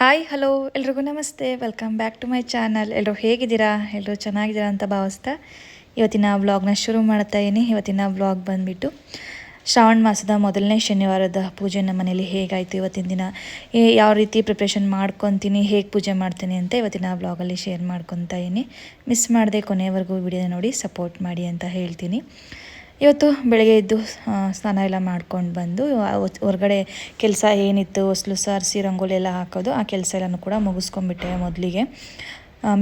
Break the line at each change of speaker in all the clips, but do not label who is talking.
Hi hello ಎಲ್ರಿಗೂ ನಮಸ್ತೆ. Welcome back to my channel ಎಲ್ಲರೂ ಹೇಗಿದ್ದೀರಾ? ಎಲ್ಲರೂ ಚೆನ್ನಾಗಿದ್ದೀರಾ ಅಂತ ಭಾವಿಸ್ತಾ ಇವತ್ತಿನ ವ್ಲಾಗ್ನ ಶುರು ಮಾಡ್ತಾ ಇದ್ದೀನಿ. ಇವತ್ತಿನ ವ್ಲಾಗ್ ಬಂದುಬಿಟ್ಟು ಶ್ರಾವಣ ಮಾಸದ ಮೊದಲನೇ ಶನಿವಾರದ ಪೂಜೆ ನಮ್ಮ ಮನೇಲಿ ಹೇಗಾಯಿತು? ಇವತ್ತಿನ ದಿನ ಯಾವ ರೀತಿ ಪ್ರಿಪ್ರೇಷನ್ ಮಾಡ್ಕೊತೀನಿ? ಹೇಗೆ ಪೂಜೆ ಮಾಡ್ತೀನಿ ಅಂತ ಇವತ್ತಿನ ವ್ಲಾಗಲ್ಲಿ ಶೇರ್ ಮಾಡ್ಕೊತಾ ಇದ್ದೀನಿ. ಮಿಸ್ ಮಾಡದೆ ಕೊನೆಯವರೆಗೂ ವಿಡಿಯೋ ನೋಡಿ ಸಪೋರ್ಟ್ ಮಾಡಿ ಅಂತ ಹೇಳ್ತೀನಿ. ಇವತ್ತು ಬೆಳಗ್ಗೆ ಎದ್ದು ಸ್ನಾನ ಎಲ್ಲ ಮಾಡ್ಕೊಂಡು ಬಂದು ಹೊರಗಡೆ ಕೆಲಸ ಏನಿತ್ತು, ಹೊಸ್ಲು ಸಾರಿಸಿ ರಂಗೋಲಿ ಎಲ್ಲ ಹಾಕೋದು, ಆ ಕೆಲಸ ಎಲ್ಲನೂ ಕೂಡ ಮುಗಿಸ್ಕೊಂಬಿಟ್ಟೆ ಮೊದಲಿಗೆ.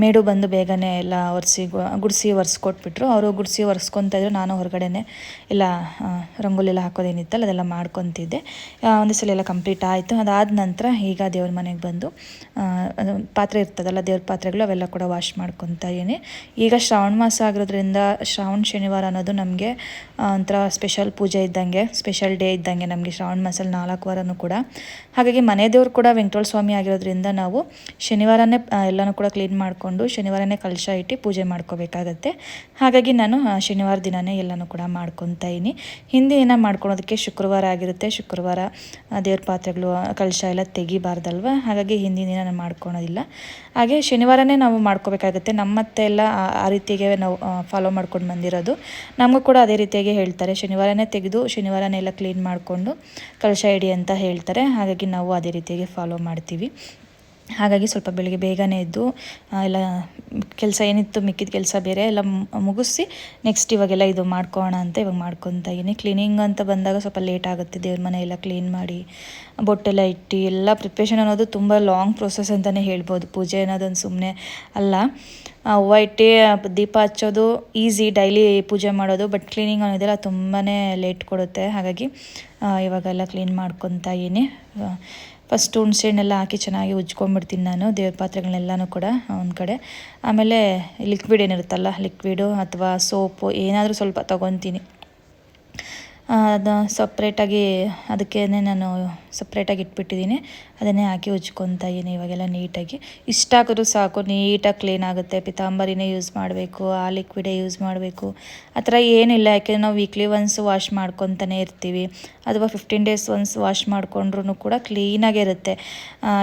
ಮೇಡು ಬಂದು ಬೇಗನೆ ಎಲ್ಲ ಒರೆಸಿ ಗುಡಿಸಿ ಒರೆಸ್ಕೊಟ್ಬಿಟ್ರು. ಅವರು ಗುಡಿಸಿ ಒರೆಸ್ಕೊತಾ ಇದ್ರು. ನಾನು ಹೊರಗಡೆನೆ ಎಲ್ಲ ರಂಗೋಲಿ ಎಲ್ಲ ಹಾಕೋದೇನಿತ್ತಲ್ಲ, ಅದೆಲ್ಲ ಮಾಡ್ಕೊತಿದ್ದೆ. ಒಂದು ಸಲ ಎಲ್ಲ ಕಂಪ್ಲೀಟ್ ಆಯಿತು. ಅದಾದ ನಂತರ ಈಗ ದೇವ್ರ ಮನೆಗೆ ಬಂದು ಪಾತ್ರೆ ಇರ್ತದಲ್ಲ, ದೇವ್ರ ಪಾತ್ರೆಗಳು ಅವೆಲ್ಲ ಕೂಡ ವಾಶ್ ಮಾಡ್ಕೊತಾ ಇದ್ದೀನಿ. ಈಗ ಶ್ರಾವಣ ಮಾಸ ಆಗಿರೋದ್ರಿಂದ ಶ್ರಾವಣ, ಶನಿವಾರ ಅನ್ನೋದು ನಮಗೆ ಒಂಥರ ಸ್ಪೆಷಲ್ ಪೂಜೆ ಇದ್ದಂಗೆ, ಸ್ಪೆಷಲ್ ಡೇ ಇದ್ದಂಗೆ ನಮಗೆ ಶ್ರಾವಣ ಮಾಸಲ್ಲಿ ನಾಲ್ಕು ವಾರನೂ ಕೂಡ. ಹಾಗಾಗಿ ಮನೆ ದೇವ್ರು ಕೂಡ ವೆಂಕಟೋಳ ಸ್ವಾಮಿ ಆಗಿರೋದ್ರಿಂದ ನಾವು ಶನಿವಾರನೇ ಎಲ್ಲನೂ ಕೂಡ ಕ್ಲೀನ್ ಮಾಡಿಕೊಂಡು ಶನಿವಾರನೇ ಕಲಶ ಇಟ್ಟು ಪೂಜೆ ಮಾಡ್ಕೋಬೇಕಾಗತ್ತೆ. ಹಾಗಾಗಿ ನಾನು ಶನಿವಾರ ದಿನವೇ ಎಲ್ಲನೂ ಕೂಡ ಮಾಡ್ಕೊತಾ ಇದ್ದೀನಿ. ಹಿಂದೆ ಮಾಡ್ಕೊಳ್ಳೋದಕ್ಕೆ ಮಾಡ್ಕೊಳೋದಕ್ಕೆ ಶುಕ್ರವಾರ ಆಗಿರುತ್ತೆ. ಶುಕ್ರವಾರ ದೇವ್ರ ಪಾತ್ರೆಗಳು ಕಲಶ ಎಲ್ಲ ತೆಗಿಬಾರ್ದಲ್ವ? ಹಾಗಾಗಿ ಹಿಂದಿನ ದಿನ ಮಾಡ್ಕೊಳೋದಿಲ್ಲ. ಹಾಗೆ ಶನಿವಾರನೇ ನಾವು ಮಾಡ್ಕೋಬೇಕಾಗುತ್ತೆ. ನಮ್ಮತ್ತೆ ಎಲ್ಲ, ಆ- ಆ ರೀತಿಗೆ ನಾವು ಫಾಲೋ ಮಾಡ್ಕೊಂಡು ಬಂದಿರೋದು. ನಮಗೂ ಕೂಡ ಅದೇ ರೀತಿಯಾಗಿ ಹೇಳ್ತಾರೆ. ಶನಿವಾರನೇ ತೆಗೆದು ಶನಿವಾರನೇ ಎಲ್ಲ ಕ್ಲೀನ್ ಮಾಡಿಕೊಂಡು ಕಲಶ ಇಡಿ ಅಂತ ಹೇಳ್ತಾರೆ. ಹಾಗಾಗಿ ನಾವು ಅದೇ ರೀತಿಯಾಗಿ ಫಾಲೋ ಮಾಡ್ತೀವಿ. ಹಾಗಾಗಿ ಸ್ವಲ್ಪ ಬೆಳಿಗ್ಗೆ ಬೇಗನೆ ಎದ್ದು ಎಲ್ಲ ಕೆಲಸ ಏನಿತ್ತು ಮಿಕ್ಕಿದ ಕೆಲಸ ಬೇರೆ ಎಲ್ಲ ಮುಗಿಸಿ ನೆಕ್ಸ್ಟ್ ಇವಾಗೆಲ್ಲ ಇದು ಮಾಡ್ಕೋಣ ಅಂತ ಇವಾಗ ಮಾಡ್ಕೊತಾ ಇದ್ದೀನಿ. ಕ್ಲೀನಿಂಗ್ ಅಂತ ಬಂದಾಗ ಸ್ವಲ್ಪ ಲೇಟ್ ಆಗುತ್ತೆ, ದೇವ್ರ ಮನೆ ಎಲ್ಲ ಕ್ಲೀನ್ ಮಾಡಿ, ಬೊಟ್ಟೆಲ್ಲ ಇಟ್ಟು ಎಲ್ಲ ಪ್ರಿಪ್ರೇಷನ್ ಅನ್ನೋದು ತುಂಬ ಲಾಂಗ್ ಪ್ರೊಸೆಸ್ ಅಂತಲೇ ಹೇಳ್ಬೋದು. ಪೂಜೆ ಅನ್ನೋದೊಂದು ಸುಮ್ಮನೆ ಅಲ್ಲ. ಹೂವು ಇಟ್ಟು ದೀಪ ಹಚ್ಚೋದು ಈಸಿ ಡೈಲಿ ಪೂಜೆ ಮಾಡೋದು ಬಟ್ ಕ್ಲೀನಿಂಗ್ ಅನ್ನೋದೆಲ್ಲ ತುಂಬಾ ಲೇಟ್ ಕೊಡುತ್ತೆ. ಹಾಗಾಗಿ ಇವಾಗೆಲ್ಲ ಕ್ಲೀನ್ ಮಾಡ್ಕೊತಾ ಇದ್ದೀನಿ. ಫಸ್ಟ್ ಹುಣ್ಸೆಹಣ್ಣೆಲ್ಲ ಹಾಕಿ ಚೆನ್ನಾಗಿ ಉಜ್ಕೊಂಡ್ಬಿಡ್ತೀನಿ ನಾನು, ದೇವ್ರ ಪಾತ್ರೆಗಳನ್ನೆಲ್ಲನೂ ಕೂಡ ಒಂದು ಕಡೆ. ಆಮೇಲೆ ಲಿಕ್ವಿಡ್ ಏನಿರುತ್ತಲ್ಲ ಲಿಕ್ವಿಡು ಅಥವಾ ಸೋಪು ಏನಾದರೂ ಸ್ವಲ್ಪ ತೊಗೊತೀನಿ. ಅದು ಸಪ್ರೇಟಾಗಿ ಅದಕ್ಕೇ ನಾನು ಸಪ್ರೇಟಾಗಿ ಇಟ್ಬಿಟ್ಟಿದ್ದೀನಿ. ಅದನ್ನೇ ಹಾಕಿ ಉಜ್ಕೊತಾ ಇದ್ದೀನಿ ಇವಾಗೆಲ್ಲ ನೀಟಾಗಿ. ಇಷ್ಟ ಹಾಕಿದ್ರು ಸಾಕು, ನೀಟಾಗಿ ಕ್ಲೀನ್ ಆಗುತ್ತೆ. ಪಿತಾಂಬರಿನೇ ಯೂಸ್ ಮಾಡಬೇಕು, ಆ ಲಿಕ್ವಿಡೇ ಯೂಸ್ ಮಾಡಬೇಕು. ಆ ಥರ ಏನಿಲ್ಲ, ಯಾಕೆಂದರೆ ನಾವು ವೀಕ್ಲಿ ಒನ್ಸ್ ವಾಶ್ ಮಾಡ್ಕೊತಾನೆ ಇರ್ತೀವಿ. ಅಥವಾ ಫಿಫ್ಟೀನ್ ಡೇಸ್ ಒನ್ಸ್ ವಾಶ್ ಮಾಡ್ಕೊಂಡ್ರೂ ಕೂಡ ಕ್ಲೀನಾಗೇ ಇರುತ್ತೆ.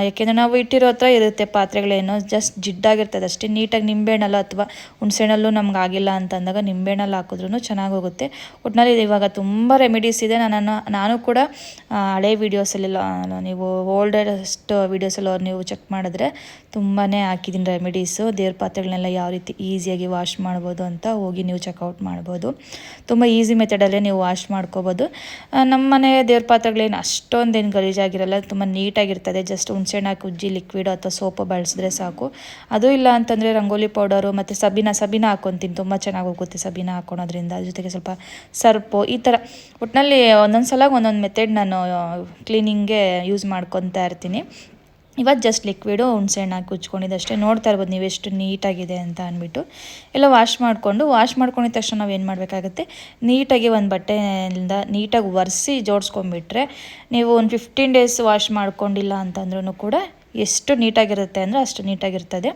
ಯಾಕೆಂದರೆ ನಾವು ಇಟ್ಟಿರೋ ಹತ್ರ ಇರುತ್ತೆ ಪಾತ್ರೆಗಳೇನೋ ಜಸ್ಟ್ ಜಿಡ್ಡಾಗಿರ್ತದೆ ಅಷ್ಟೇ. ನೀಟಾಗಿ ನಿಂಬೆಹಣ್ಣಲ್ಲ ಅಥವಾ ಹುಣಸೆಹಣ್ಣಲ್ಲೂ ನಮ್ಗೆ ಆಗಿಲ್ಲ ಅಂತ ಅಂದಾಗ ನಿಂಬೆಹಣ್ಣಲ್ಲಿ ಹಾಕಿದ್ರೂ ಚೆನ್ನಾಗಿ ಹೋಗುತ್ತೆ. ಒಟ್ಟಿನಲ್ಲಿ ಇವಾಗ ತುಂಬ ರೆಮಿಡೀಸ್ ಇದೆ. ನಾನು ನಾನು ಕೂಡ ಹಳೆ ಹಳೆ ವೀಡಿಯೋಸಲ್ಲೆಲ್ಲ ನೀವು ಓಲ್ಡೆಸ್ಟ್ ವೀಡಿಯೋಸಲ್ಲಿ ಅವ್ರು ನೀವು ಚೆಕ್ ಮಾಡಿದ್ರೆ ತುಂಬಾ ಹಾಕಿದ್ದೀನಿ ರೆಮಿಡೀಸು ದೇವ್ರ ಪಾತ್ರೆಗಳನ್ನೆಲ್ಲ ಯಾವ ರೀತಿ ಈಸಿಯಾಗಿ ವಾಶ್ ಮಾಡ್ಬೋದು ಅಂತ ಹೋಗಿ ನೀವು ಚೆಕ್ಔಟ್ ಮಾಡ್ಬೋದು. ತುಂಬ ಈಸಿ ಮೆಥಡಲ್ಲೇ ನೀವು ವಾಶ್ ಮಾಡ್ಕೋಬೋದು. ನಮ್ಮ ಮನೆ ದೇವ್ರ ಪಾತ್ರೆಗಳೇನು ಅಷ್ಟೊಂದೇನು ಗಲೀಜಾಗಿರಲ್ಲ ತುಂಬ ನೀಟಾಗಿರ್ತದೆ ಜಸ್ಟ್ ಹುಣ್ಸೆಹಣ್ಣು ಹಾಕಿ, ಉಜ್ಜಿ ಲಿಕ್ವಿಡ್ ಅಥವಾ ಸೋಪು ಬಳಸಿದ್ರೆ ಸಾಕು. ಅದು ಇಲ್ಲ ಅಂತಂದರೆ ರಂಗೋಲಿ ಪೌಡರು ಮತ್ತು ಸಬೀನ ಸಬೀನ ಹಾಕೊತೀನಿ. ತುಂಬ ಚೆನ್ನಾಗಿ ಹೋಗುತ್ತೆ ಸಬೀನ ಹಾಕೊಳೋದ್ರಿಂದ. ಅದ್ರ ಜೊತೆಗೆ ಸ್ವಲ್ಪ ಸರ್ಪು, ಈ ಥರ ಒಟ್ಟಿನಲ್ಲಿ ಒಂದೊಂದು ಸಲ ಒಂದೊಂದು ಮೆಥಡ್ ನಾನು ಕ್ಲೀನಿಂಗ್ಗೆ ಯೂಸ್ ಮಾಡ್ಕೊತಾ ಇರ್ತೀನಿ. ಇವತ್ತು ಜಸ್ಟ್ ಲಿಕ್ವಿಡು ಹುಣ್ಸೆಹಣ್ಣು ಹಾಕಿ ಉಜ್ಕೊಂಡಿದ್ದಷ್ಟೇ ನೋಡ್ತಾ ಇರ್ಬೋದು ನೀವು ಎಷ್ಟು ನೀಟಾಗಿದೆ ಅಂತ ಅಂದ್ಬಿಟ್ಟು. ಎಲ್ಲ ವಾಶ್ ಮಾಡಿಕೊಂಡು ವಾಶ್ ಮಾಡ್ಕೊಂಡಿದ ತಕ್ಷಣ ನಾವು ಏನು ಮಾಡಬೇಕಾಗುತ್ತೆ? ನೀಟಾಗಿ ಒಂದು ಬಟ್ಟೆಯಿಂದ ನೀಟಾಗಿ ಒರೆಸಿ ಜೋಡಿಸ್ಕೊಂಡ್ಬಿಟ್ರೆ, ನೀವು ಒಂದು ಫಿಫ್ಟೀನ್ ಡೇಸ್ ವಾಶ್ ಮಾಡ್ಕೊಂಡಿಲ್ಲ ಅಂತಂದ್ರೂ ಕೂಡ ಎಷ್ಟು ನೀಟಾಗಿರುತ್ತೆ ಅಂದರೆ ಅಷ್ಟು ನೀಟಾಗಿರ್ತದೆ.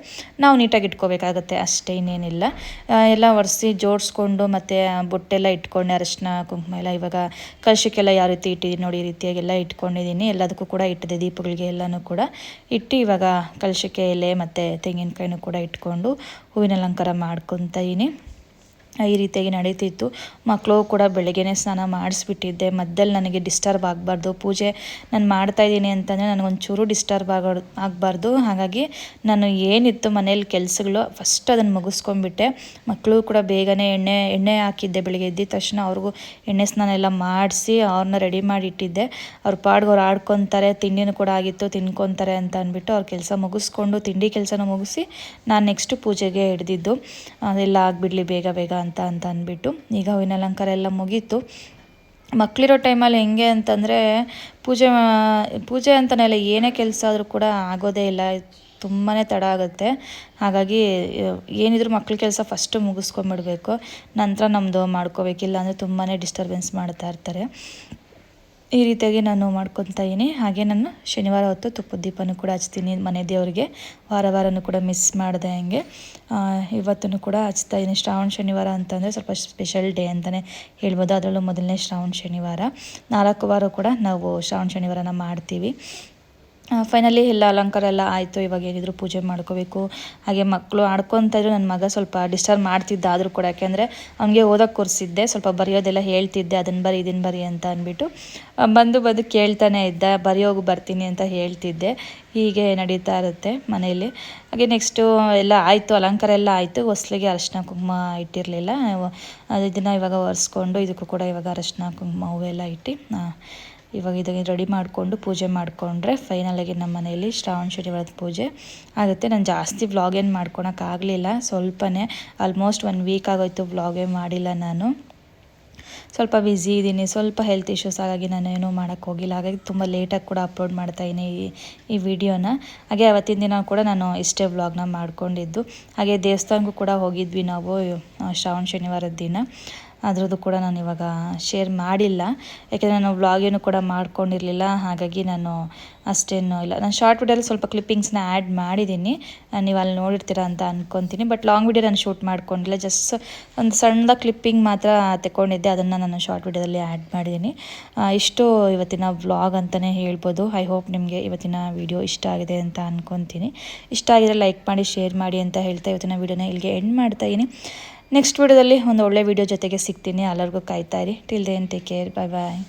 ನಾವು ನೀಟಾಗಿ ಇಟ್ಕೋಬೇಕಾಗತ್ತೆ, ಅಷ್ಟೇ ಇನ್ನೇನಿಲ್ಲ. ಎಲ್ಲ ಒರೆಸಿ ಜೋಡಿಸ್ಕೊಂಡು ಮತ್ತು ಬೊಟ್ಟೆಲ್ಲ ಇಟ್ಕೊಂಡೆ, ಅರಶಿನ, ಕುಂಕುಮ ಎಲ್ಲ ಇವಾಗ ಕಲಶಕ್ಕೆಲ್ಲ ಯಾವ ರೀತಿ ಇಟ್ಟಿದ್ದೀನಿ ನೋಡಿ, ಈ ರೀತಿಯಾಗೆಲ್ಲ ಇಟ್ಕೊಂಡಿದ್ದೀನಿ ಎಲ್ಲದಕ್ಕೂ ಕೂಡ ಇಟ್ಟಿದೆ, ದೀಪಗಳಿಗೆ ಎಲ್ಲನೂ ಕೂಡ. ಇಟ್ಟು ಇವಾಗ ಕಲಶಕ್ಕೆ ಎಲೆ ಮತ್ತು ತೆಂಗಿನಕಾಯಿನೂ ಕೂಡ ಇಟ್ಕೊಂಡು ಹೂವಿನ ಅಲಂಕಾರ ಮಾಡ್ಕೊತಾ ಇದ್ದೀನಿ ಈ ರೀತಿಯಾಗಿ ನಡೀತಿತ್ತು. ಮಕ್ಕಳು ಕೂಡ ಬೆಳಗ್ಗೆನೇ ಸ್ನಾನ ಮಾಡಿಸ್ಬಿಟ್ಟಿದ್ದೆ. ಮಧ್ಯದಲ್ಲಿ ನನಗೆ ಡಿಸ್ಟರ್ಬ್ ಆಗಬಾರ್ದು. ಪೂಜೆ ನಾನು ಮಾಡ್ತಾಯಿದ್ದೀನಿ ಅಂತಂದರೆ ನನಗೊಂಚೂರು ಡಿಸ್ಟರ್ಬ್ ಆಗೋ, ಆಗಬಾರ್ದು. ಹಾಗಾಗಿ ನಾನು ಏನಿತ್ತು ಮನೇಲಿ ಕೆಲಸಗಳು ಫಸ್ಟ್ ಅದನ್ನು ಮುಗಿಸ್ಕೊಂಡ್ಬಿಟ್ಟೆ. ಮಕ್ಕಳು ಕೂಡ ಬೇಗನೆ ಎಣ್ಣೆ ಎಣ್ಣೆ ಹಾಕಿದ್ದೆ ಬೆಳಗ್ಗೆ ಎದ್ದಿದ ತಕ್ಷಣ. ಅವ್ರಿಗೂ ಎಣ್ಣೆ ಸ್ನಾನ ಎಲ್ಲ ಮಾಡಿಸಿ ಅವ್ರನ್ನ ರೆಡಿ ಮಾಡಿ ಇಟ್ಟಿದ್ದೆ. ಅವ್ರ ಪಾಡ್ಗೆ ಅವ್ರು ಆಡ್ಕೊತಾರೆ, ತಿಂಡಿನೂ ಕೂಡ ಆಗಿತ್ತು, ತಿನ್ಕೊತಾರೆ ಅಂತ ಅಂದ್ಬಿಟ್ಟು ಅವ್ರ ಕೆಲಸ ಮುಗಿಸ್ಕೊಂಡು, ತಿಂಡಿ ಕೆಲಸನೂ ಮುಗಿಸಿ ನಾನು ನೆಕ್ಸ್ಟ್ ಪೂಜೆಗೆ ಹಿಡಿದಿದ್ದು. ಅದೆಲ್ಲ ಆಗಿಬಿಡ್ಲಿ ಬೇಗ ಬೇಗ ಅಂತ ಅಂತ ಅಂದ್ಬಿಟ್ಟು ಈಗ ಹೂವಿನ ಅಲಂಕಾರ ಎಲ್ಲ ಮುಗೀತು. ಮಕ್ಕಳಿರೋ ಟೈಮಲ್ಲಿ ಹೆಂಗೆ ಅಂತಂದರೆ ಪೂಜೆ ಪೂಜೆ ಅಂತಲೇ ಏನೇ ಕೆಲಸ ಆದರೂ ಕೂಡ ಆಗೋದೇ ಇಲ್ಲ. ತುಂಬಾ ತಡ ಆಗುತ್ತೆ. ಹಾಗಾಗಿ, ಏನಿದ್ರು ಮಕ್ಳ ಕೆಲಸ ಫಸ್ಟು ಮುಗಿಸ್ಕೊಂಬಿಡ್ಬೇಕು ನಂತರ ನಮ್ಮದು ಮಾಡ್ಕೋಬೇಕಿಲ್ಲ ಅಂದರೆ ತುಂಬಾ ಡಿಸ್ಟರ್ಬೆನ್ಸ್ ಮಾಡ್ತಾ ಇರ್ತಾರೆ. ಈ ರೀತಿಯಾಗಿ ನಾನು ಮಾಡ್ಕೊತಾ ಇದ್ದೀನಿ. ಹಾಗೆ ನಾನು ಶನಿವಾರ ಹೊತ್ತು ತುಪ್ಪದ ದೀಪನೂ ಕೂಡ ಹಚ್ತೀನಿ ಮನೆ ದೇವರಿಗೆ. ವಾರ ವಾರನೂ ಕೂಡ ಮಿಸ್ ಮಾಡಿದೆ ಹಂಗೆ. ಇವತ್ತೂ ಕೂಡ ಹಚ್ತಾ ಇದ್ದೀನಿ. ಶ್ರಾವಣ ಶನಿವಾರ ಅಂತಂದರೆ ಸ್ವಲ್ಪ ಸ್ಪೆಷಲ್ ಡೇ ಅಂತಲೇ ಹೇಳ್ಬೋದು. ಅದರಲ್ಲೂ ಮೊದಲನೇ ಶ್ರಾವಣ ಶನಿವಾರ. ನಾಲ್ಕು ವಾರ ಕೂಡ ನಾವು ಶ್ರಾವಣ ಶನಿವಾರನ ಮಾಡ್ತೀವಿ. ಫೈನಲಿ ಎಲ್ಲ ಅಲಂಕಾರ ಎಲ್ಲ ಆಯಿತು. ಇವಾಗ ಏನಿದ್ರು ಪೂಜೆ ಮಾಡ್ಕೋಬೇಕು. ಹಾಗೆ ಮಕ್ಕಳು ಆಡ್ಕೊತಾ ಇದ್ರು. ನನ್ನ ಮಗ ಸ್ವಲ್ಪ ಡಿಸ್ಟರ್ಬ್ ಮಾಡ್ತಿದ್ದ ಆದರೂ ಕೂಡ. ಯಾಕೆಂದರೆ ಅವನಿಗೆ ಓದೋಕೆ ಕೂರಿಸಿದ್ದೆ ಸ್ವಲ್ಪ ಬರೆಯೋದೆಲ್ಲ ಹೇಳ್ತಿದ್ದೆ. ಅದನ್ನು ಬರಿ ಇದನ್ನು ಬರಿ ಅಂತ ಅಂದ್ಬಿಟ್ಟು ಬಂದು ಬಂದು ಕೇಳ್ತಾನೆ ಇದ್ದ. ಬರೆಯೋಗು ಬರ್ತೀನಿ ಅಂತ ಹೇಳ್ತಿದ್ದೆ. ಹೀಗೆ ನಡೀತಾ ಇರುತ್ತೆ ಮನೆಯಲ್ಲಿ. ಹಾಗೆ ನೆಕ್ಸ್ಟು ಎಲ್ಲ ಆಯಿತು. ಅಲಂಕಾರ ಎಲ್ಲ ಆಯಿತು. ಹೊಸ್ಲಿಗೆ ಅರಶಿನ ಕುಂಕುಮ ಇಟ್ಟಿರಲಿಲ್ಲ. ಇದನ್ನು ಇವಾಗ ಒರೆಸ್ಕೊಂಡು, ಇದಕ್ಕೂ ಕೂಡ ಇವಾಗ ಅರಶಿನ ಕುಂಕುಮ ಹೂವೆಲ್ಲ ಇಟ್ಟು ಇವಾಗ ಇದನ್ನು ರೆಡಿ ಮಾಡಿಕೊಂಡು ಪೂಜೆ ಮಾಡಿಕೊಂಡ್ರೆ ಫೈನಲಾಗಿ ನಮ್ಮ ಮನೆಯಲ್ಲಿ ಶ್ರಾವಣ ಶನಿವಾರದ ಪೂಜೆ ಆಗುತ್ತೆ. ನಾನು ಜಾಸ್ತಿ ವ್ಲಾಗ್ ಏನು ಮಾಡ್ಕೊಳಕ್ಕಾಗಲಿಲ್ಲ ಸ್ವಲ್ಪನೇ ಆಲ್ಮೋಸ್ಟ್ ಒನ್ ವೀಕ್ ಆಗೋಯ್ತು ವ್ಲಾಗೇ ಮಾಡಿಲ್ಲ ನಾನು. ಸ್ವಲ್ಪ ಬ್ಯುಸಿ ಇದ್ದೀನಿ. ಸ್ವಲ್ಪ ಹೆಲ್ತ್ ಇಶ್ಯೂಸ್ ಹಾಗಾಗಿ ನಾನು ಏನೂ ಹೋಗಿಲ್ಲ. ಹಾಗಾಗಿ ತುಂಬ ಲೇಟಾಗಿ ಕೂಡ ಅಪ್ಲೋಡ್ ಮಾಡ್ತಾ ಇದ್ದೀನಿ ಈ ಈ ವಿಡಿಯೋನ ಹಾಗೆ ಅವತ್ತಿನ ದಿನ ಕೂಡ ನಾನು ಇಷ್ಟೇ ವ್ಲಾಗ್ನ ಮಾಡ್ಕೊಂಡಿದ್ದು. ಹಾಗೆ ದೇವಸ್ಥಾನಕ್ಕೂ ಕೂಡ ಹೋಗಿದ್ವಿ ನಾವು ಶ್ರಾವಣ ಶನಿವಾರದ ದಿನ. ಅದರದ್ದು ಕೂಡ ನಾನು ಇವಾಗ ಶೇರ್ ಮಾಡಿಲ್ಲ. ಯಾಕೆಂದರೆ ನಾನು ವ್ಲಾಗ್ ಏನು ಕೂಡ ಮಾಡ್ಕೊಂಡಿರಲಿಲ್ಲ. ಹಾಗಾಗಿ ನಾನು ಅಷ್ಟೇನು ಇಲ್ಲ. ನಾನು ಶಾರ್ಟ್ ವಿಡಿಯೋಲಿ ಸ್ವಲ್ಪ ಕ್ಲಿಪ್ಪಿಂಗ್ಸ್ನ ಆ್ಯಡ್ ಮಾಡಿದ್ದೀನಿ. ನೀವು ಅಲ್ಲಿ ನೋಡಿರ್ತೀರ ಅಂತ ಅಂದ್ಕೊತೀನಿ ಬಟ್ ಲಾಂಗ್ ವಿಡಿಯೋ ನಾನು ಶೂಟ್ ಮಾಡ್ಕೊಂಡಿಲ್ಲ. ಜಸ್ಟ್ ಒಂದು ಸಣ್ಣ ಕ್ಲಿಪ್ಪಿಂಗ್ ಮಾತ್ರ ತಗೊಂಡಿದ್ದೆ ಅದನ್ನು ನಾನು ಶಾರ್ಟ್ ವಿಡಿಯೋದಲ್ಲಿ ಆ್ಯಡ್ ಮಾಡಿದ್ದೀನಿ. ಇಷ್ಟು ಇವತ್ತಿನ ವ್ಲಾಗ್ ಅಂತಲೇ ಹೇಳ್ಬೋದು. ಐ ಹೋಪ್ ನಿಮಗೆ ಇವತ್ತಿನ ವಿಡಿಯೋ ಇಷ್ಟ ಆಗಿದೆ ಅಂತ ಅಂದ್ಕೊತೀನಿ ಇಷ್ಟ ಆಗಿದ್ರೆ ಲೈಕ್ ಮಾಡಿ ಶೇರ್ ಮಾಡಿ ಅಂತ ಹೇಳ್ತಾ ಇವತ್ತಿನ ವಿಡಿಯೋನ ಇಲ್ಲಿಗೆ ಎಂಡ್ ಮಾಡ್ತಾ ಇದ್ದೀನಿ ನೆಕ್ಸ್ಟ್ ವಿಡಿಯೋದಲ್ಲಿ ಒಂದು ಒಳ್ಳೆ ವಿಡಿಯೋ ಜೊತೆಗೆ ಸಿಗ್ತೀನಿ. ಎಲ್ಲರಿಗೂ ಕಾಯ್ತಾ ಇರಿ. Till then take care bye bye